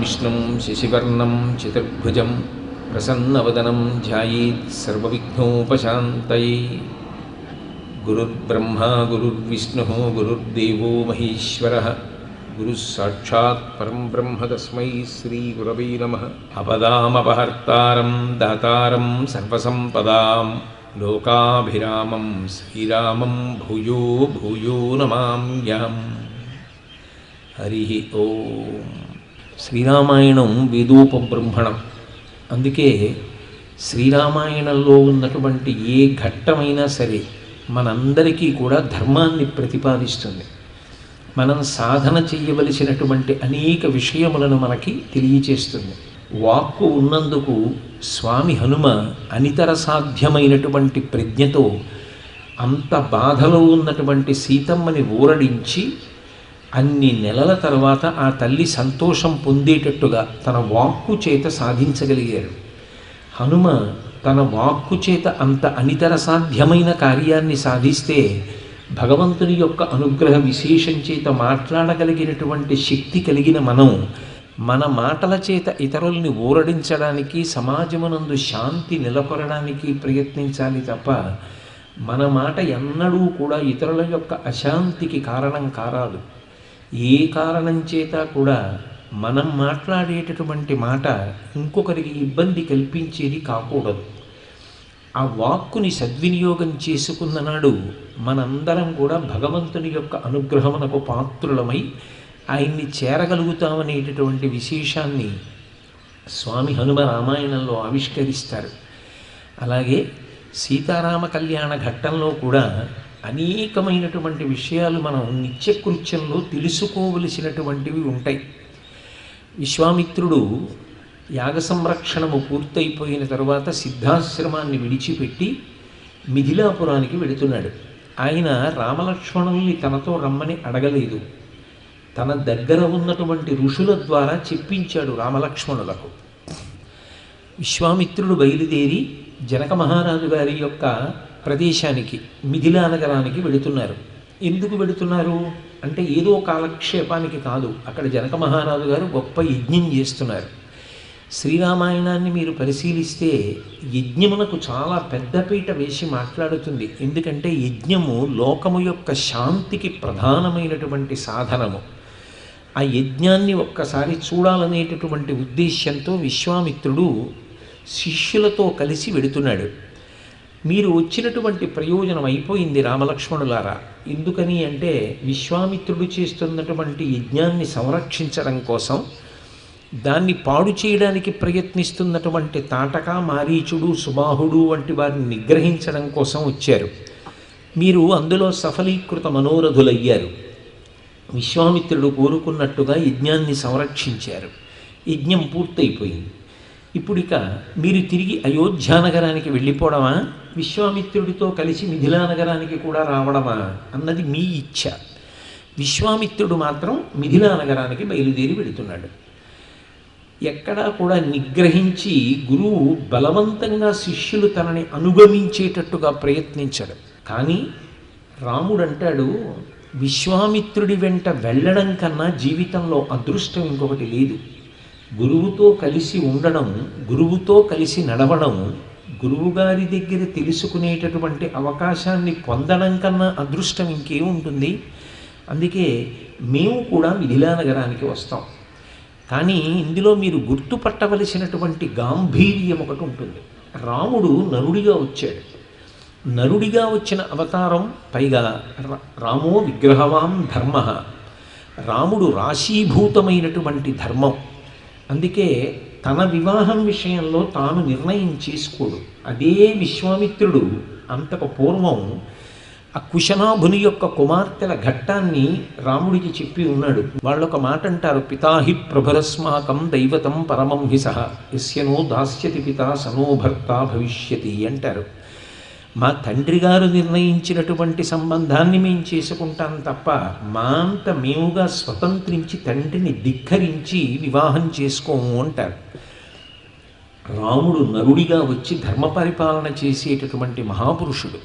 विष्णु शिशिवर्णं चतुर्भुज प्रसन्नवदनं ध्यायेत् सर्वविघ्नोपशान्तये गुरुर्ब्रह्मा, गुरुर्विष्णु, गुरुर्देव महेश्वर। गुरुस्साक्षात्म ब्रह्म तस्म श्रीगुरव नम। अपदापहर्ता दाता सर्वसंपदा लोकाभिरामं, श्रीरामं, भूयो भूयो नमाम्याम् हरिः ओम। శ్రీరామాయణం వేదోపబ్రహ్మణం. అందుకే శ్రీరామాయణంలో ఉన్నటువంటి ఏ ఘట్టమైనా సరే మనందరికీ కూడా ధర్మాన్ని ప్రతిపాదిస్తుంది. మనం సాధన చేయవలసినటువంటి అనేక విషయములను మనకి తెలియచేస్తుంది. వాక్కు ఉన్నందుకు స్వామి హనుమ అనితర సాధ్యమైనటువంటి ప్రజ్ఞతో అంత బాధలో ఉన్నటువంటి సీతమ్మని ఊరడించి అన్ని నెలల తర్వాత ఆ తల్లి సంతోషం పొందేటట్టుగా తన వాక్కు చేత సాధించగలిగాడు. హనుమ తన వాక్కు చేత అంత అనితర సాధ్యమైన కార్యాన్ని సాధిస్తే భగవంతుని యొక్క అనుగ్రహ విశేషం చేత మాట్లాడగలిగినటువంటి శక్తి కలిగిన మనం మన మాటల చేత ఇతరుల్ని ఊరడించడానికి సమాజమునందు శాంతి నెలకొనడానికి ప్రయత్నించాలి తప్ప మన మాట ఎన్నడూ కూడా ఇతరుల యొక్క అశాంతికి కారణం కారాదు. ఏ కారణం చేత కూడా మనం మాట్లాడేటటువంటి మాట ఇంకొకరికి ఇబ్బంది కల్పించేది కాకూడదు. ఆ వాక్కుని సద్వినియోగం చేసుకున్న నాడు మనందరం కూడా భగవంతుని యొక్క అనుగ్రహమునకు పాత్రులమై ఆయన్ని చేరగలుగుతామనేటటువంటి విశేషాన్ని స్వామి హనుమ రామాయణంలో ఆవిష్కరిస్తారు. అలాగే సీతారామ కళ్యాణ ఘట్టంలో కూడా అనేకమైనటువంటి విషయాలు మనం నిత్యకృత్యంలో తెలుసుకోవలసినటువంటివి ఉంటాయి. విశ్వామిత్రుడు యాగ సంరక్షణము పూర్తయిపోయిన తర్వాత సిద్ధాశ్రమాన్ని విడిచిపెట్టి మిథిలాపురానికి వెళుతున్నాడు. ఆయన రామలక్ష్మణుల్ని తనతో రమ్మని అడగలేదు. తన దగ్గర ఉన్నటువంటి ఋషుల ద్వారా చెప్పించాడు రామలక్ష్మణులకు. విశ్వామిత్రుడు బయలుదేరి జనక మహారాజు గారి యొక్క ప్రదేశానికి మిథిలా నగరానికి వెళుతున్నారు. ఎందుకు వెళుతున్నారు? అంటే ఏదో కాలక్షేపానికి కాదు. అక్కడ జనక మహారాజు గారు గొప్ప యజ్ఞం చేస్తున్నారు. శ్రీరామాయణాన్ని మీరు పరిశీలిస్తే యజ్ఞమునకు చాలా పెద్దపీట వేసి మాట్లాడుతుంది. ఎందుకంటే యజ్ఞము లోకము యొక్క శాంతికి ప్రధానమైనటువంటి సాధనము. ఆ యజ్ఞాన్ని ఒక్కసారి చూడాలనేటటువంటి ఉద్దేశ్యంతో విశ్వామిత్రుడు శిష్యులతో కలిసి వెడుతున్నాడు మీరు వచ్చినటువంటి ప్రయోజనం అయిపోయింది రామలక్ష్మణులారా. ఎందుకని అంటే విశ్వామిత్రుడు చేస్తున్నటువంటి యజ్ఞాన్ని సంరక్షించడం కోసం దాన్ని పాడు చేయడానికి ప్రయత్నిస్తున్నటువంటి తాటక మారీచుడు సుబాహుడు వంటి వారిని నిగ్రహించడం కోసం వచ్చారు. మీరు అందులో సఫలీకృత మనోరథులయ్యారు. విశ్వామిత్రుడు కోరుకున్నట్టుగా యజ్ఞాన్ని సంరక్షించారు. యజ్ఞం పూర్తయిపోయింది. ఇప్పుడు ఇక మీరు తిరిగి అయోధ్యా నగరానికి వెళ్ళిపోవడమా? విశ్వామిత్రుడితో కలిసి మిథిలా నగరానికి కూడా రావడమా? అన్నది మీ ఇచ్ఛ. విశ్వామిత్రుడు మాత్రం మిథిలా నగరానికి బయలుదేరి వెళుతున్నాడు. ఎక్కడా కూడా నిగ్రహించి గురువు బలవంతంగా శిష్యులు తనని అనుగమించేటట్టుగా ప్రయత్నించాడు. కానీ రాముడు అంటాడు విశ్వామిత్రుడి వెంట వెళ్ళడం కన్నా జీవితంలో అదృష్టం ఇంకొకటి లేదు. గురువుతో కలిసి ఉండడం గురువుతో కలిసి నడవడం గురువుగారి దగ్గర తెలుసుకునేటటువంటి అవకాశాన్ని పొందడం కన్నా అదృష్టం ఇంకేముంటుంది అందుకే మేము కూడా మిథిలా నగరానికి వస్తాం. కానీ ఇందులో మీరు గుర్తుపట్టవలసినటువంటి గాంభీర్యం ఒకటి ఉంటుంది. రాముడు నరుడిగా వచ్చాడు. నరుడిగా వచ్చిన అవతారం పైగా రామో విగ్రహవాం ధర్మ. రాముడు రాశీభూతమైనటువంటి ధర్మం. అందుకే తన వివాహం విషయంలో తాను నిర్ణయం చేసుకోడు. అదే విశ్వామిత్రుడు అంతకు పూర్వం ఆ కుశనాభుని యొక్క కుమార్తెల ఘట్టాన్ని రాముడికి చెప్పి ఉన్నాడు. వాళ్ళు ఒక మాట అంటారు పితాహి ప్రభరస్మాకం దైవతం పరమం హి సహ ఎస్యనో దాస్యతి పితా సనో భర్త భవిష్యతి అంటారు. మా తండ్రి గారు నిర్ణయించినటువంటి సంబంధాన్ని మేము చేసుకుంటాం తప్ప మా అంత మేముగా స్వతంత్రించి తండ్రిని ధిక్కరించి వివాహం చేసుకోము అంటారు. రాముడు నరుడిగా వచ్చి ధర్మ పరిపాలన చేసేటటువంటి మహాపురుషుడు.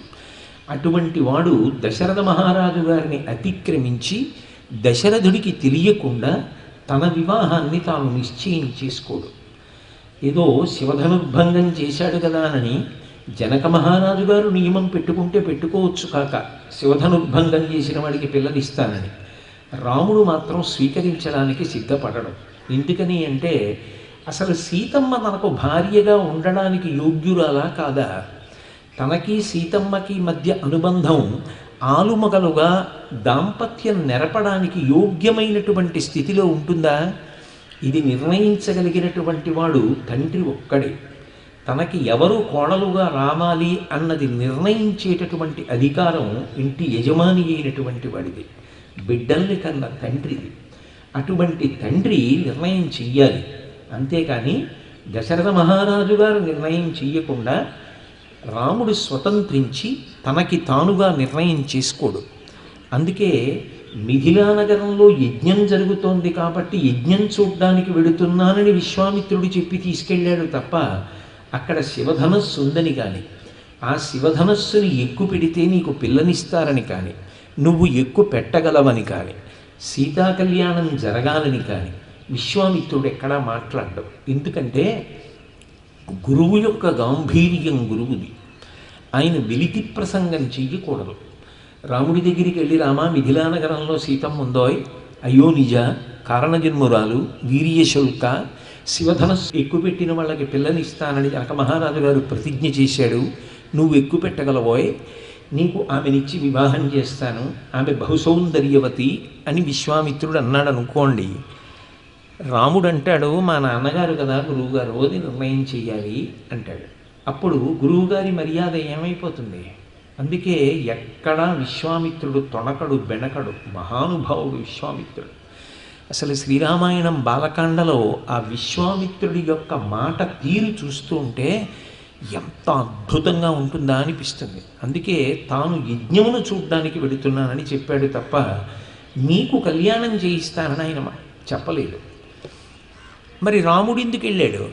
అటువంటి వాడు దశరథ మహారాజు గారిని అతిక్రమించి దశరథుడికి తెలియకుండా తన వివాహాన్ని తాను నిశ్చయం చేసుకోడు. ఏదో శివధనుర్భంగం చేశాడు కదా అని జనక మహారాజు గారు నియమం పెట్టుకుంటే పెట్టుకోవచ్చు కాక శివధనుర్భంగం చేసిన వాడికి పిల్లనిస్తానని రాముడు మాత్రం స్వీకరించడానికి సిద్ధపడడం. ఎందుకని అంటే అసలు సీతమ్మ తనకు భార్యగా ఉండడానికి యోగ్యురాలా కాదా? తనకి సీతమ్మకి మధ్య అనుబంధం ఆలుమగలుగా దాంపత్యం నెరపడానికి యోగ్యమైనటువంటి స్థితిలో ఉంటుందా? ఇది నిర్ణయించగలిగినటువంటి వాడు తండ్రి ఒక్కడే. తనకి ఎవరు కోడలుగా రావాలి అన్నది నిర్ణయించేటటువంటి అధికారం ఇంటి యజమాని అయినటువంటి వాడిది. బిడ్డల్ని కన్న తండ్రిది. అటువంటి తండ్రి నిర్ణయం చెయ్యాలి. అంతేకాని దశరథ మహారాజు గారు నిర్ణయం చెయ్యకుండా రాముడు స్వతంత్రించి తనకి తానుగా నిర్ణయం చేసుకోడు. అందుకే మిథిలా నగరంలో యజ్ఞం జరుగుతోంది కాబట్టి యజ్ఞం చూడ్డానికి వెడుతున్నానని విశ్వామిత్రుడు చెప్పి తీసుకెళ్ళాడు తప్ప అక్కడ శివధనస్సు ఉందని కానీ ఆ శివధనస్సుని ఎక్కు పెడితే నీకు పిల్లనిస్తారని కానీ నువ్వు ఎక్కు పెట్టగలవని కానీ సీతా కళ్యాణం జరగాలని కానీ విశ్వామిత్రుడు ఎక్కడా మాట్లాడడం. ఎందుకంటే గురువు యొక్క గాంభీర్యం గురువుది. ఆయన వెలితి ప్రసంగం చెయ్యకూడదు. రాముడి దగ్గరికి వెళ్ళి రామా మిథిలానగరంలో సీతం సీతమ్మ ఉందోయ్. అయ్యో నిజ కారణజన్మురాలు వీర్యశుల్క శివధనస్సు ఎక్కుపెట్టిన వాళ్ళకి పిల్లనిస్తానని జనక మహారాజు గారు ప్రతిజ్ఞ చేశాడు. నువ్వు ఎక్కువ పెట్టగలవోయ్ నీకు ఆమెనిచ్చి వివాహం చేస్తాను ఆమె బహుసౌందర్యవతి అని విశ్వామిత్రుడు అన్నాడు అనుకోండి. రాముడు అంటాడు మా నాన్నగారు కదా గురువుగారు అది నిర్ణయం చెయ్యాలి అంటాడు. అప్పుడు గురువుగారి మర్యాద ఏమైపోతుంది? అందుకే ఎక్కడా విశ్వామిత్రుడు తొణకడు బెనకడు మహానుభావుడు విశ్వామిత్రుడు. అసలు శ్రీరామాయణం బాలకాండలో ఆ విశ్వామిత్రుడి యొక్క మాట తీరు చూస్తూ ఉంటే ఎంత అద్భుతంగా ఉంటుందా అనిపిస్తుంది. అందుకే తాను యజ్ఞమును చూడ్డానికి వెడుతున్నానని చెప్పాడు తప్ప నీకు కళ్యాణం చేయిస్తానని ఆయన చెప్పలేదు. మరి రాముడు ఎందుకు వెళ్ళాడు?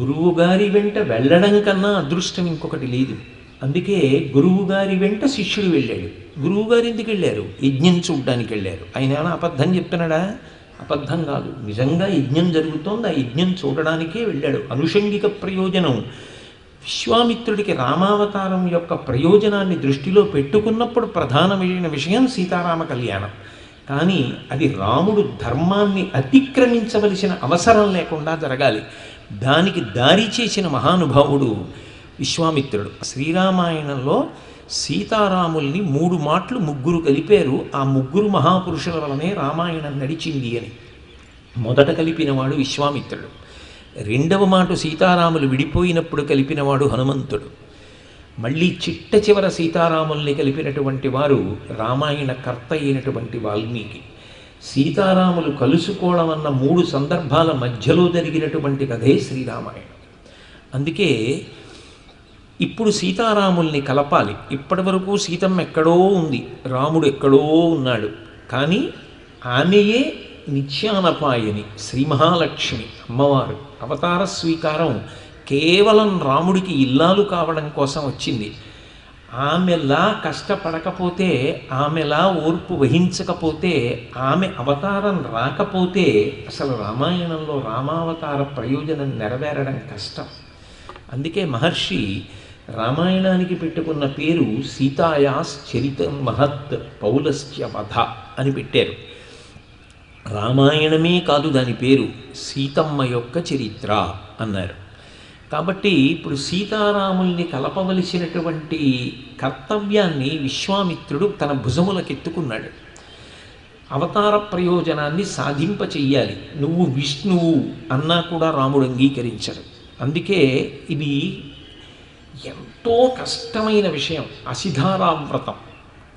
గురువు గారి వెంట వెళ్ళడం కన్నా అదృష్టం ఇంకొకటి లేదు. అందుకే గురువు గారి వెంట శిష్యుడు వెళ్ళాడు. గురువు గారు ఎందుకు వెళ్ళారు? యజ్ఞం చూడడానికి వెళ్ళారు. ఆయన ఏమైనా అబద్ధం చెప్తున్నాడా? అబద్ధం కాదు. నిజంగా యజ్ఞం జరుగుతోంది. ఆ యజ్ఞం చూడడానికే వెళ్ళాడు. అనుషంగిక ప్రయోజనం. విశ్వామిత్రుడికి రామావతారం యొక్క ప్రయోజనాన్ని దృష్టిలో పెట్టుకున్నప్పుడు ప్రధానమైన విషయం సీతారామ కళ్యాణం. కానీ అది రాముడు ధర్మాన్ని అతిక్రమించవలసిన అవసరం లేకుండా జరగాలి. దానికి దారి చేసిన మహానుభావుడు విశ్వామిత్రుడు. శ్రీరామాయణంలో సీతారాముల్ని మూడు మాటలు ముగ్గురు కలిపారు. ఆ ముగ్గురు మహాపురుషుల వలనే రామాయణం నడిచింది అని. మొదట కలిపినవాడు విశ్వామిత్రుడు. రెండవ మాట సీతారాములు విడిపోయినప్పుడు కలిపినవాడు హనుమంతుడు. మళ్ళీ చిట్ట చివర సీతారాముల్ని కలిపినటువంటి వారు రామాయణ కర్త అయినటువంటి వాల్మీకి. సీతారాములు కలుసుకోవడం అన్న మూడు సందర్భాల మధ్యలో జరిగినటువంటి కథే శ్రీరామాయణం. అందుకే ఇప్పుడు సీతారాముల్ని కలపాలి. ఇప్పటి వరకు సీతమ్మ ఎక్కడో ఉంది. రాముడు ఎక్కడో ఉన్నాడు. కానీ ఆమెయే నిత్యానపాయని శ్రీ మహాలక్ష్మి అమ్మవారు. అవతార స్వీకారం కేవలం రాముడికి ఇల్లాలు కావడం కోసం వచ్చింది. ఆమెలా కష్టపడకపోతే ఆమెలా ఓర్పు వహించకపోతే ఆమె అవతారం రాకపోతే అసలు రామాయణంలో రామావతార ప్రయోజనం నెరవేరడం కష్టం. అందుకే మహర్షి రామాయణానికి పెట్టుకున్న పేరు సీతాయాస్ చరితం మహత్ పౌలస్య వధ అని పెట్టారు. రామాయణమే కాదు దాని పేరు సీతమ్మ యొక్క చరిత్ర అన్నారు. కాబట్టి ఇప్పుడు సీతారాముల్ని కలపవలసినటువంటి కర్తవ్యాన్ని విశ్వామిత్రుడు తన భుజములకెత్తుకున్నాడు. అవతార ప్రయోజనాన్ని సాధింప చెయ్యాలి. నువ్వు విష్ణువు అన్నా కూడా రాముడు అంగీకరించడు. అందుకే ఇది ఎంతో కష్టమైన విషయం. అసిధారావ్రతం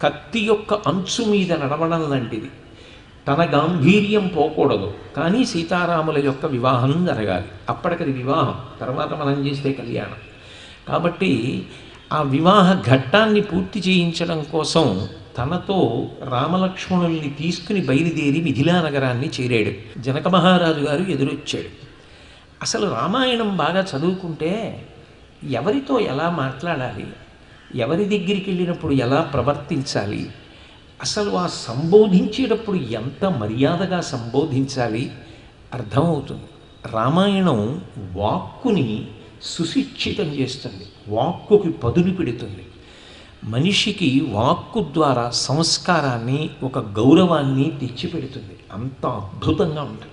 కత్తి యొక్క అంచు మీద నడవడం లాంటిది. తన గాంభీర్యం పోకూడదు. కానీ సీతారాముల యొక్క వివాహం జరగాలి. అప్పటికది వివాహం. తర్వాత మనం చేస్తే కళ్యాణం. కాబట్టి ఆ వివాహ ఘట్టాన్ని పూర్తి చేయించడం కోసం తనతో రామలక్ష్మణుల్ని తీసుకుని బయలుదేరి మిథిలా నగరాన్ని చేరాడు. జనక మహారాజు గారు ఎదురొచ్చాడు. అసలు రామాయణం బాగా చదువుకుంటే ఎవరితో ఎలా మాట్లాడాలి? ఎవరి దగ్గరికి వెళ్ళినప్పుడు ఎలా ప్రవర్తించాలి? అసలు ఆ సంబోధించేటప్పుడు ఎంత మర్యాదగా సంబోధించాలి? అర్థమవుతుంది. రామాయణం వాక్కుని సుశిక్షితం చేస్తుంది. వాక్కుకి పదును పెడుతుంది. మనిషికి వాక్కు ద్వారా సంస్కారాన్ని ఒక గౌరవాన్ని తెచ్చిపెడుతుంది. అంత అద్భుతంగా ఉంటుంది.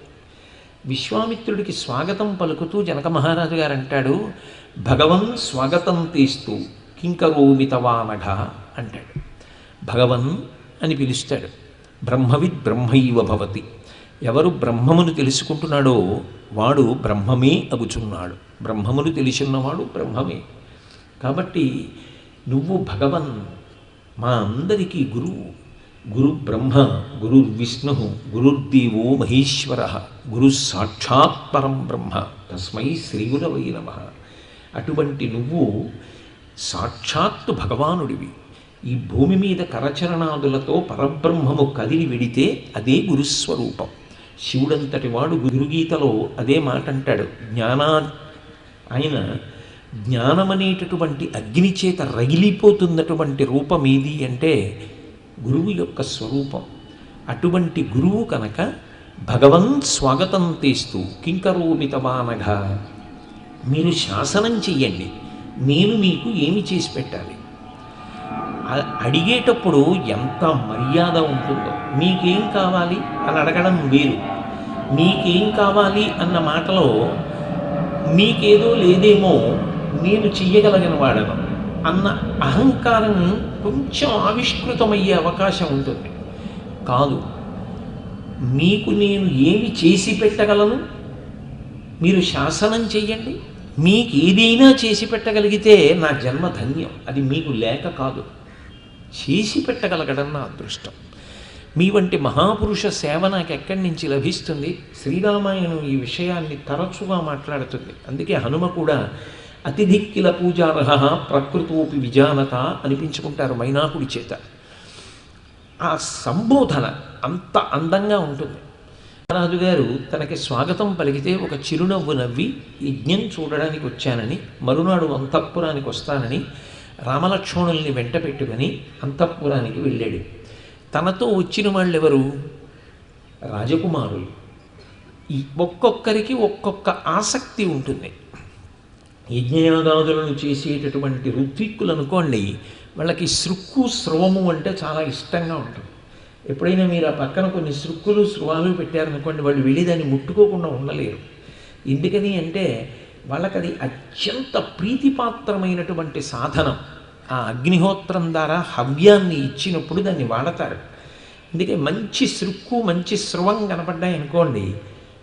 విశ్వామిత్రుడికి స్వాగతం పలుకుతూ జనక మహారాజు గారు అంటాడు భగవన్ స్వాగతం తీస్తూ కింకరోమితవానఘ అంటాడు. భగవన్ అని పిలుస్తాడు. బ్రహ్మవిద్ బ్రహ్మైవ భవతి. ఎవరు బ్రహ్మమును తెలుసుకుంటున్నాడో వాడు బ్రహ్మమే అగుచున్నాడు. బ్రహ్మమును తెలిసిన్నవాడు బ్రహ్మమే. కాబట్టి నువ్వు భగవన్ మా అందరికీ గురువు. గురు బ్రహ్మ గురు విష్ణు గురుర్దేవో మహేశ్వర గురు సాక్షాత్ పరం బ్రహ్మ తస్మై శ్రీగురవై నమ. అటువంటి నువ్వు సాక్షాత్తు భగవానుడివి. ఈ భూమి మీద కరచరణాదులతో పరబ్రహ్మము కదిలి విడితే అదే గురుస్వరూపం. శివుడంతటి వాడు గురుగీతలో అదే మాట అంటాడు జ్ఞానా ఆయన జ్ఞానమనేటటువంటి అగ్నిచేత రగిలిపోతున్నటువంటి రూపం ఏది అంటే గురువు యొక్క స్వరూపం. అటువంటి గురువు కనుక భగవన్ స్వాగతం తీస్తూ కింకరోమితమానగా మీరు శాసనం చెయ్యండి నేను మీకు ఏమి చేసి పెట్టాలి? అడిగేటప్పుడు ఎంత మర్యాద ఉంటుందో. మీకేం కావాలి? అని అడగడం వేరు. మీకేం కావాలి? అన్న మాటలో మీకేదో లేదేమో నేను చెయ్యగలిగిన వాడను అన్న అహంకారం కొంచెం ఆవిష్కృతమయ్యే అవకాశం ఉంటుంది. కాదు మీకు నేను ఏమి చేసి పెట్టగలను? మీరు శాసనం చెయ్యండి. మీకు ఏదైనా చేసి పెట్టగలిగితే నా జన్మ ధన్యం. అది మీకు లేక కాదు. చేసి పెట్టగలగడం నా అదృష్టం. మీ వంటి మహాపురుష సేవ నాకు ఎక్కడి నుంచి లభిస్తుంది? శ్రీరామాయణం ఈ విషయాన్ని తరచుగా మాట్లాడుతుంది. అందుకే హనుమ కూడా అతిథిక్కిల పూజారహ ప్రకృతోపి విజానత అనిపించుకుంటారు మైనాకుడి చేత. ఆ సంబోధన అంత అందంగా ఉంటుంది. రాజు గారు తనకి స్వాగతం పలికితే ఒక చిరునవ్వు నవ్వి యజ్ఞం చూడడానికి వచ్చానని మరునాడు అంతఃపురానికి వస్తానని రామలక్ష్మణుల్ని వెంట పెట్టుకొని అంతఃపురానికి వెళ్ళాడు. తనతో వచ్చిన వాళ్ళు ఎవరు రాజకుమారులు. ఈ ఒక్కొక్కరికి ఒక్కొక్క ఆసక్తి ఉంటుంది. యజ్ఞయాగాదులను చేసేటటువంటి ఋత్విక్కులు అనుకోండి వాళ్ళకి సృక్కు స్రవము అంటే చాలా ఇష్టంగా ఉంటుంది. ఎప్పుడైనా మీరు ఆ పక్కన కొన్ని సృక్కులు స్రువాలు పెట్టారనుకోండి వాళ్ళు వెళ్ళి దాన్ని ముట్టుకోకుండా ఉండలేరు. ఎందుకని అంటే వాళ్ళకి అది అత్యంత ప్రీతిపాత్రమైనటువంటి సాధనం. ఆ అగ్నిహోత్రం ద్వారా హవ్యాన్ని ఇచ్చినప్పుడు దాన్ని వాడతారు. అందుకే మంచి సృక్కు మంచి స్రవం కనపడ్డాయి అనుకోండి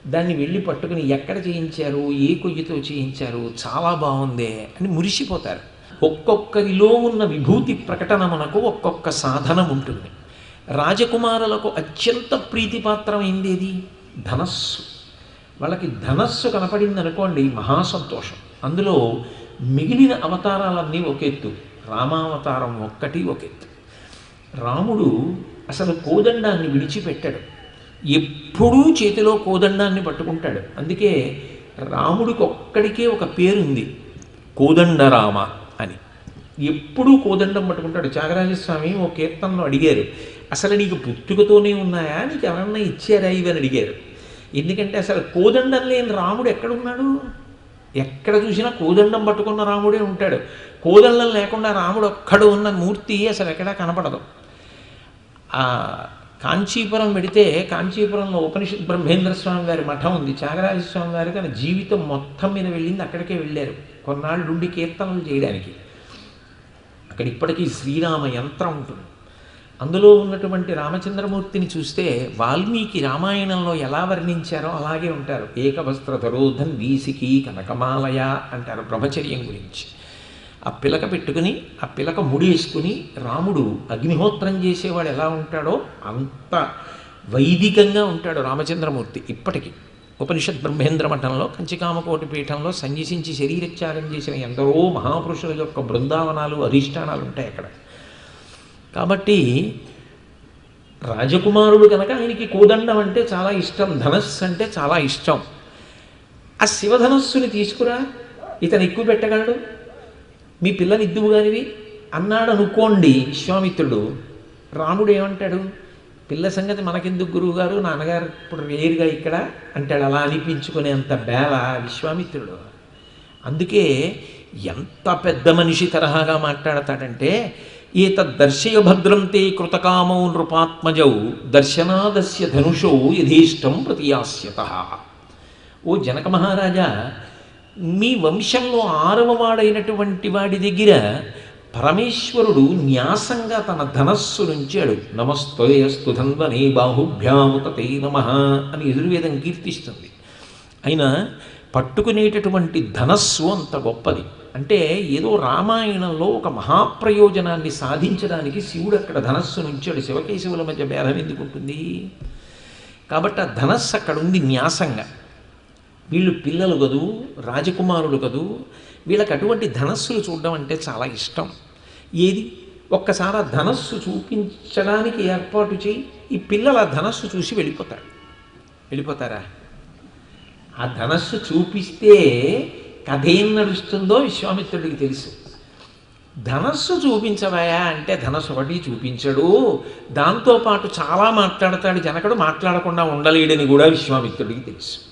దాన్ని వెళ్ళి పట్టుకుని ఎక్కడ చేయించారు ఏ కొయ్యతో చేయించారు చాలా బాగుందే అని మురిసిపోతారు. ఒక్కొక్కరిలో ఉన్న విభూతి ప్రకటన మనకు ఒక్కొక్క సాధనం ఉంటుంది. రాజకుమారులకు అత్యంత ప్రీతిపాత్రమైంది ఏది? ధనస్సు. వాళ్ళకి ధనస్సు కనపడింది అనుకోండి మహాసంతోషం. అందులో మిగిలిన అవతారాలన్నీ ఒక ఎత్తు రామావతారం ఒక్కటి ఒక ఎత్తు. రాముడు అసలు కోదండాన్ని విడిచిపెట్టాడు. ఎప్పుడూ చేతిలో కోదండాన్ని పట్టుకుంటాడు. అందుకే రాముడికి ఒక్కడికే ఒక పేరుంది. కోదండరామ అని. ఎప్పుడూ కోదండం పట్టుకుంటాడు. త్యాగరాజస్వామి ఓ కీర్తనలో అడిగారు అసలు నీకు పుట్టుకతోనే ఉన్నాయా? నీకు ఎవరన్నా ఇచ్చారా ఇవి? అని అడిగారు. ఎందుకంటే అసలు కోదండం లేని రాముడు ఎక్కడున్నాడు? ఎక్కడ చూసినా కోదండం పట్టుకున్న రాముడే ఉంటాడు. కోదండం లేకుండా రాముడు ఒక్కడు ఉన్న మూర్తి అసలు ఎక్కడా కనపడదు. కాంచీపురం వెడితే కాంచీపురంలో ఉపనిషత్ బ్రహ్మేంద్ర స్వామి వారి మఠం ఉంది. త్యాగరాజ స్వామి వారి తన జీవితం మొత్తం మీద వెళ్ళింది అక్కడికే వెళ్ళారు. కొన్నాళ్ళు ఉండి కీర్తనలు చేయడానికి. అక్కడ ఇప్పటికీ శ్రీరామ యంత్రం ఉంటుంది. అందులో ఉన్నటువంటి రామచంద్రమూర్తిని చూస్తే వాల్మీకి రామాయణంలో ఎలా వర్ణించారో అలాగే ఉంటారు. ఏకవస్త్ర ధరోధన్ వీసికి కనకమాలయ అంటారు బ్రహ్మచర్యం గురించి. ఆ పిలక పెట్టుకుని ఆ పిలక ముడేసుకుని రాముడు అగ్నిహోత్రం చేసేవాడు ఎలా ఉంటాడో అంత వైదికంగా ఉంటాడు రామచంద్రమూర్తి ఇప్పటికీ. ఉపనిషత్ బ్రహ్మేంద్ర మఠంలో కంచికామకోటి పీఠంలో సంజసించి శరీరత్యాగం చేసిన ఎందరో మహాపురుషుల యొక్క బృందావనాలు అధిష్టానాలు ఉంటాయి అక్కడ. కాబట్టి రాజకుమారుడు కనుక ఆయనకి కోదండం అంటే చాలా ఇష్టం ధనస్సు అంటే చాలా ఇష్టం. ఆ శివధనస్సుని తీసుకురా ఇతను ఎక్కువ పెట్టగలడు? మీ పిల్లని ఇద్దువు కానివి అన్నాడు అనుకోండి విశ్వామిత్రుడు. రాముడు ఏమంటాడు? పిల్ల సంగతి మనకెందుకు గురువుగారు? నాన్నగారు ఇప్పుడు రేరుగా ఇక్కడ? అంటాడు. అలా అనిపించుకునేంత బేల విశ్వామిత్రుడు. అందుకే ఎంత పెద్ద మనిషి తరహాగా మాట్లాడతాడంటే ఏతద్దర్శయ భద్రం తే కృతకామౌ నృపాత్మజౌ దర్శనాదస్య ధనుషో యథీష్టం ప్రతియాస్యత. ఓ జనక మహారాజా మీ వంశంలో ఆరవ వాడైనటువంటి వాడి దగ్గర పరమేశ్వరుడు న్యాసంగా తన ధనస్సు నుంచాడు నమస్తే నమస్తోయస్తు ధన్వనే బాహుభ్యాముతతే నమ అని ఎదుర్వేదం కీర్తిస్తుంది. అయినా పట్టుకునేటటువంటి ధనస్సు అంత గొప్పది. అంటే ఏదో రామాయణంలో ఒక మహాప్రయోజనాన్ని సాధించడానికి శివుడు అక్కడ ధనస్సు నుంచాడు శివకేశవుల మధ్య భేదం ఎందుకుంటుంది? కాబట్టి ఆ ధనస్సు అక్కడ ఉంది న్యాసంగా. వీళ్ళు పిల్లలు కదూ రాజకుమారులు కదూ వీళ్ళకి అటువంటి ధనస్సులు చూడడం అంటే చాలా ఇష్టం. ఏది? ఒక్కసారి ఆ ధనస్సు చూపించడానికి ఏర్పాటు చేయి ఈ పిల్లలు ఆ ధనస్సు చూసి వెళ్ళిపోతారు. వెళ్ళిపోతారా? ఆ ధనస్సు చూపిస్తే కథ ఏం నడుస్తుందో విశ్వామిత్రుడికి తెలుసు. ధనస్సు చూపించవయా అంటే ధనస్సు ఒకటి చూపించడు. దాంతోపాటు చాలా మాట్లాడతాడు. జనకుడు మాట్లాడకుండా ఉండలేడని కూడా విశ్వామిత్రుడికి తెలుసు.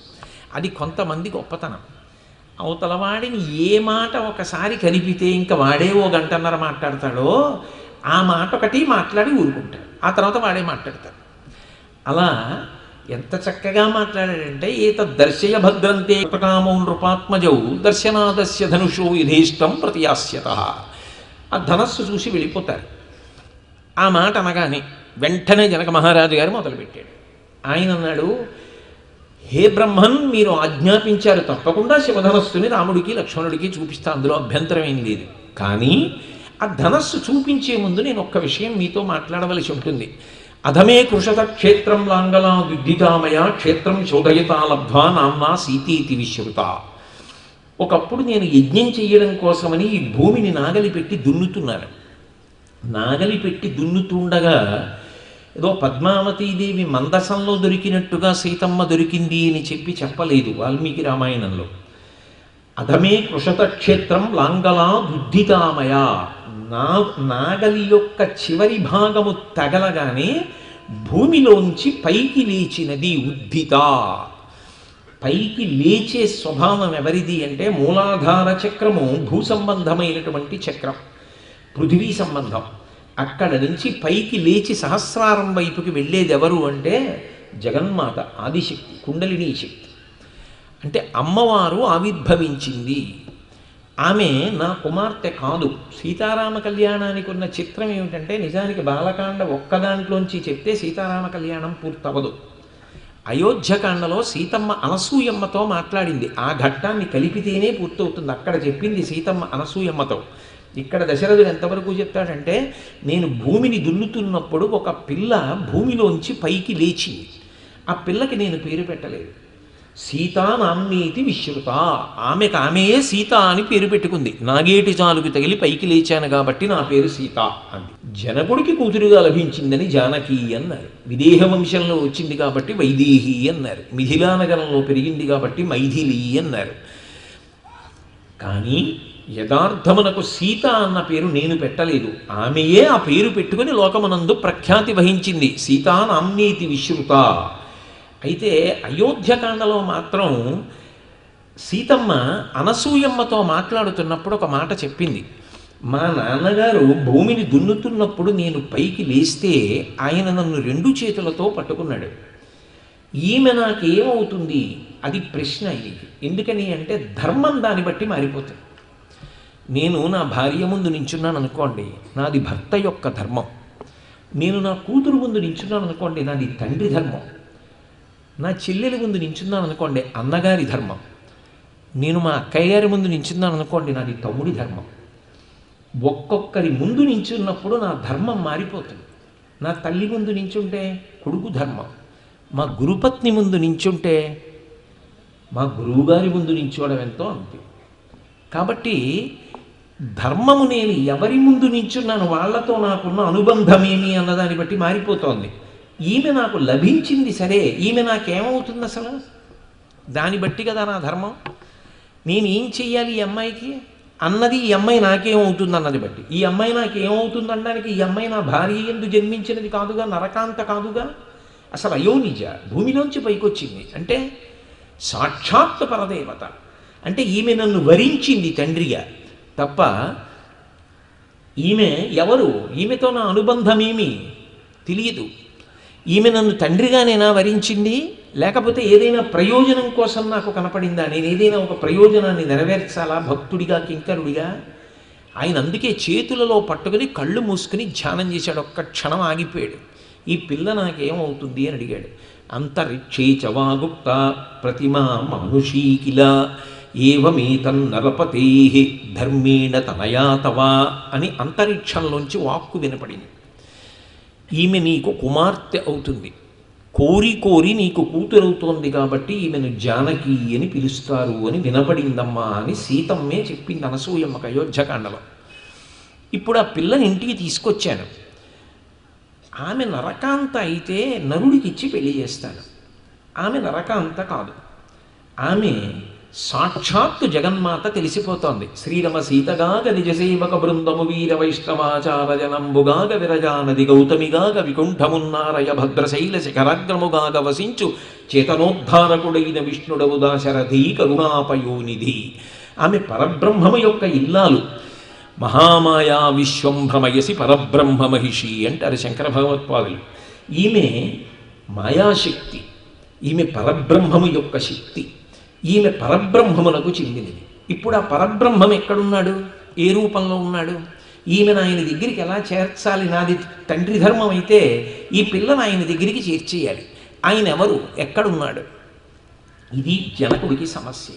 అది కొంతమంది గొప్పతనం. అవతల వాడిని ఏ మాట ఒకసారి కలిపితే ఇంకా వాడే ఓ గంటన్నర మాట్లాడతాడో ఆ మాట ఒకటి మాట్లాడి ఊరుకుంటాడు. ఆ తర్వాత వాడే మాట్లాడతాడు. అలా ఎంత చక్కగా మాట్లాడాడంటే ఏత దర్శయ భద్రంతే కృతకామౌ నృపాత్మజౌ దర్శనాదస్య ధనుషో యథేష్టం ప్రతియాస్యత. ఆ ధనస్సు చూసి వెళ్ళిపోతారు. ఆ మాట అనగానే వెంటనే జనక మహారాజు గారు మొదలుపెట్టాడు. ఆయన అన్నాడు హే బ్రహ్మన్ మీరు ఆజ్ఞాపించారు తప్పకుండా శివధనస్సుని రాముడికి లక్ష్మణుడికి చూపిస్తా అందులో అభ్యంతరం ఏం లేదు. కానీ ఆ ధనస్సు చూపించే ముందు నేను ఒక్క విషయం మీతో మాట్లాడవలసి ఉంటుంది. అధమే కృషత క్షేత్రం లాంగలా విద్యుతామయ క్షేత్రం శోధయతా లబ్ధ్వా నామ్నా సీతీతి విశ్రుత. ఒకప్పుడు నేను యజ్ఞం చేయడం కోసమని ఈ భూమిని నాగలి పెట్టి దున్నుతున్నారు. నాగలి పెట్టి దున్నుతుండగా ఏదో పద్మావతీదేవి మందసంలో దొరికినట్టుగా సీతమ్మ దొరికింది అని చెప్పి చెప్పలేదు వాల్మీకి రామాయణంలో. అధమే కృషత క్షేత్రం లాంగలా బుద్ధితామయ నా నాగలి యొక్క చివరి భాగము తగలగానే భూమిలోంచి పైకి లేచినది ఉద్ధిత పైకి లేచే స్వభావం ఎవరిది అంటే మూలాధార చక్రము భూ సంబంధమైనటువంటి చక్రం పృథివీ సంబంధం. అక్కడ నుంచి పైకి లేచి సహస్రారం వైపుకి వెళ్ళేది ఎవరు అంటే జగన్మాత ఆదిశక్తి కుండలిని శక్తి. అంటే అమ్మవారు ఆవిర్భవించింది. ఆమె నా కుమార్తె కాదు. సీతారామ కళ్యాణానికి ఉన్న చిత్రం ఏమిటంటే నిజానికి బాలకాండ ఒక్కదాంట్లోంచి చెప్తే సీతారామ కళ్యాణం పూర్తవదు. అయోధ్యకాండలో సీతమ్మ అనసూయమ్మతో మాట్లాడింది. ఆ ఘట్టాన్ని కలిపితేనే పూర్తవుతుంది. అక్కడ చెప్పింది సీతమ్మ అనసూయమ్మతో. ఇక్కడ దశరథుడు ఎంతవరకు చెప్తాడంటే నేను భూమిని దున్నుతున్నప్పుడు ఒక పిల్ల భూమిలోంచి పైకి లేచింది ఆ పిల్లకి నేను పేరు పెట్టలేదు. సీతా నామ్నేతి విశ్రుత ఆమెకు ఆమెయే సీత అని పేరు పెట్టుకుంది. నాగేటి చాలుకి తగిలి పైకి లేచాను కాబట్టి నా పేరు సీత అంది. జనకుడికి కూతురుగా లభించిందని జానకి అన్నారు. విదేహ వంశంలో వచ్చింది కాబట్టి వైదేహి అన్నారు. మిథిలా నగరంలో పెరిగింది కాబట్టి మైథిలి అన్నారు. కానీ యథార్థమునకు సీత అన్న పేరు నేను పెట్టలేదు. ఆమెయే ఆ పేరు పెట్టుకుని లోకమునందు ప్రఖ్యాతి వహించింది. సీతా నామ్నీతి విశ్రుత. అయితే అయోధ్యకాండలో మాత్రం సీతమ్మ అనసూయమ్మతో మాట్లాడుతున్నప్పుడు ఒక మాట చెప్పింది. మా నాన్నగారు భూమిని దున్నుతున్నప్పుడు నేను పైకి లేస్తే ఆయన నన్ను రెండు చేతులతో పట్టుకున్నాడు. ఈమె నాకేమవుతుంది? అది ప్రశ్న ఇది. ఎందుకని అంటే ధర్మం దాన్ని బట్టి మారిపోతుంది. నేను నా భార్య ముందు నించున్నాను అనుకోండి నాది భర్త యొక్క ధర్మం. నేను నా కూతురు ముందు నించున్నాను అనుకోండి నాది తండ్రి ధర్మం. నా చెల్లెలి ముందు నించున్నాను అనుకోండి అన్నగారి ధర్మం. నేను మా అక్కయ్య గారి ముందు నించున్నాను అనుకోండి నాది తమ్ముడి ధర్మం. ఒక్కొక్కరి ముందు నించున్నప్పుడు నా ధర్మం మారిపోతుంది. నా తల్లి ముందు నించుంటే కొడుకు ధర్మం. మా గురుపత్ని ముందు నించుంటే మా గురువుగారి ముందు నించోవడం ఎంతో అంతే. కాబట్టి ధర్మము నేను ఎవరి ముందు నించున్నాను వాళ్ళతో నాకున్న అనుబంధమేమి అన్నదాన్ని బట్టి మారిపోతోంది. ఈమె నాకు లభించింది సరే ఈమె నాకేమవుతుంది అసలు? దాన్ని బట్టి కదా నా ధర్మం. నేను ఏం చెయ్యాలి ఈ అమ్మాయికి? అన్నది ఈ అమ్మాయి నాకేమవుతుంది అన్నది బట్టి. ఈ అమ్మాయి నాకేమవుతుంది అనడానికి ఈ అమ్మాయి నా భార్య ఎందు జన్మించినది కాదుగా నరకాంత కాదుగా? అసలు అయోనిజ భూమిలోంచి పైకొచ్చింది. అంటే సాక్షాత్ పరదేవత. అంటే ఈమె నన్ను వరించింది తండ్రిగా. తప్ప ఈమె ఎవరు? ఈమెతో నా అనుబంధమేమి తెలియదు. ఈమె నన్ను తండ్రిగా నేనా వరించింది? లేకపోతే ఏదైనా ప్రయోజనం కోసం నాకు కనపడిందా? నేను ఏదైనా ఒక ప్రయోజనాన్ని నెరవేర్చాలా? భక్తుడిగా కింకరుడిగా? ఆయన అందుకే చేతులలో పట్టుకుని కళ్ళు మూసుకుని ధ్యానం చేశాడు. ఒక్క క్షణం ఆగిపోయాడు. ఈ పిల్ల నాకేమవుతుంది అని అడిగాడు. అంతరిక్షే చవాగుప్త ప్రతిమా మనుషీకిలా ఏవమేతన్నరపతే ధర్మేణ తనయాతవా అని అంతరిక్షంలోంచి వాక్కు వినపడింది. ఈమె నీకు కుమార్తె అవుతుంది. కోరి కోరి నీకు కూతురవుతోంది కాబట్టి ఈమెను జానకి అని పిలుస్తారు అని వినపడిందమ్మా అని సీతమ్మే చెప్పింది అనసూయమ్మక అయోధ్యకాండలో. ఇప్పుడు ఆ పిల్లని ఇంటికి తీసుకొచ్చాను. ఆమె నరకాంత అయితే నరుడికి ఇచ్చి పెళ్ళి చేస్తాను. ఆమె నరకాంత కాదు. ఆమె సాక్షాత్తు జగన్మాత తెలిసిపోతోంది. శ్రీరమ సీతగాగ నిజసేవక బృందము వీర వైష్ణవాచార జనంబుగాగ విరజానది గౌతమిగాగ వికుంఠమున్నారయ భద్రశైల శిఖరాగ్రముగాగ వసించు చేతనోద్ధారకుడైన విష్ణుడవు దాశరథి కరుణాపయోనిధి. ఆమె పరబ్రహ్మము యొక్క ఇల్లాలు. మహామాయా విశ్వం భ్రమయసి పరబ్రహ్మ మహిషి అంటారు శంకర భగవత్పాదులు. ఈమె మాయాశక్తి. ఈమె పరబ్రహ్మము యొక్క శక్తి. ఈమె పరబ్రహ్మమునకు చెందినది. ఇప్పుడు ఆ పరబ్రహ్మం ఎక్కడున్నాడు? ఏ రూపంలో ఉన్నాడు? ఈమెను ఆయన దగ్గరికి ఎలా చేర్చాలి నాది తండ్రి ధర్మం అయితే ఈ పిల్లను ఆయన దగ్గరికి చేర్చేయాలి. ఆయన ఎవరు? ఎక్కడున్నాడు? ఇది జనకుడికి సమస్య.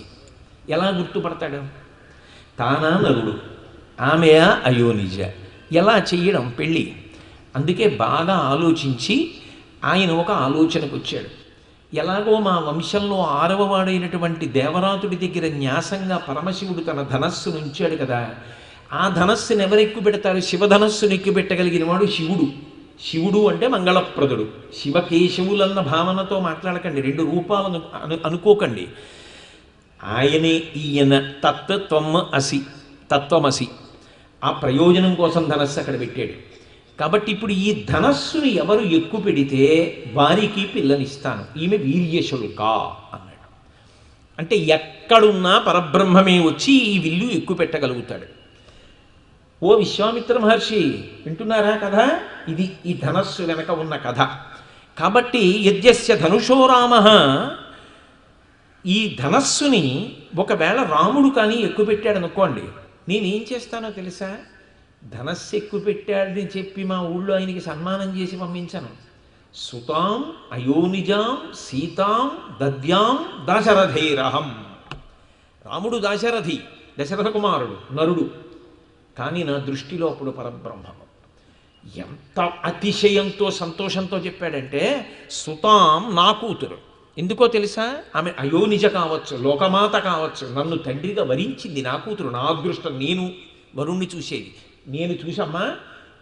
ఎలా గుర్తుపడతాడు? తానా నరుడు ఆమెయా అయోనిజ. ఎలా చేయడం పెళ్ళి? అందుకే బాగా ఆలోచించి ఆయన ఒక ఆలోచనకు వచ్చాడు ఎలాగో మా వంశంలో ఆరవ వాడైనటువంటి దేవరాతుడి దగ్గర న్యాసంగా పరమశివుడు తన ధనస్సును ఉంచాడు కదా ఆ ధనస్సును ఎవరెక్కు పెడతారు? శివధనస్సును ఎక్కువ పెట్టగలిగిన వాడు శివుడు. శివుడు అంటే మంగళప్రదుడు. శివకేశవులన్న భావనతో మాట్లాడకండి రెండు రూపాలను అను అనుకోకండి. ఆయనే ఈయన తత్వత్వం అసి తత్వమసి. ఆ ప్రయోజనం కోసం ధనస్సు అక్కడ పెట్టాడు. కాబట్టి ఇప్పుడు ఈ ధనస్సుని ఎవరు ఎక్కువ పెడితే వారికి పిల్లనిస్తాను. ఈమె వీర్యశుల్క అన్నాడు. అంటే ఎక్కడున్నా పరబ్రహ్మమే వచ్చి ఈ విల్లు ఎక్కువ పెట్టగలుగుతాడు. ఓ విశ్వామిత్ర మహర్షి వింటున్నారా కథ? ఇది ఈ ధనస్సు వెనక ఉన్న కథ. కాబట్టి యజ్ఞస్య ధనుషో రామ. ఈ ధనస్సుని ఒకవేళ రాముడు కానీ ఎక్కువ పెట్టాడు అనుకోండి నేనేం చేస్తానో తెలుసా? ధనస్సు ఎక్కువ పెట్టాడని చెప్పి మా ఊళ్ళో ఆయనకి సన్మానం చేసి పంపించాను. సుతాం అయోనిజాం సీతాం దద్యాం దశరథేరహం. రాముడు దాశరథి దశరథ కుమారుడు నరుడు. కానీ నా దృష్టిలో అప్పుడు పరబ్రహ్మము ఎంత అతిశయంతో సంతోషంతో చెప్పాడంటే సుతాం నా కూతురు. ఎందుకో తెలుసా? ఆమె అయోనిజ కావచ్చు లోకమాత కావచ్చు నన్ను తండ్రిగా వరించింది నా కూతురు నా అదృష్టం నేను వరుణ్ణి చూసేది. నేను చూసమ్మా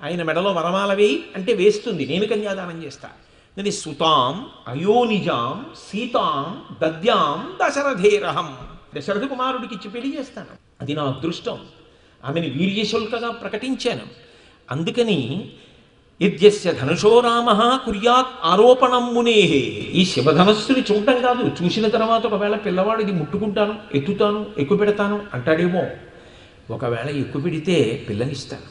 ఆయన మెడలో వరమాల వేయి అంటే వేస్తుంది నేను కన్యాదానం చేస్తా. నేను సుతాం అయోనిజాం సీతాం దద్యాం దశరథేరహం. దశరథ కుమారుడికి ఇచ్చి పెళ్ళి చేస్తాను. అది నా అదృష్టం. ఆమెను వీర్యశుల్కగా ప్రకటించాను. అందుకని యద్యస్య ధనుషో రామ కుర్యాత్ ఆరోపణం మునేహే ఈ శివధనస్సుని చూడటం కాదు చూసిన తర్వాత ఒకవేళ పిల్లవాడు ఇది ముట్టుకుంటాను ఎత్తుతాను ఎక్కువ పెడతాను అంటాడేమో. ఒకవేళ ఎక్కువ పెడితే పిల్లనిస్తారు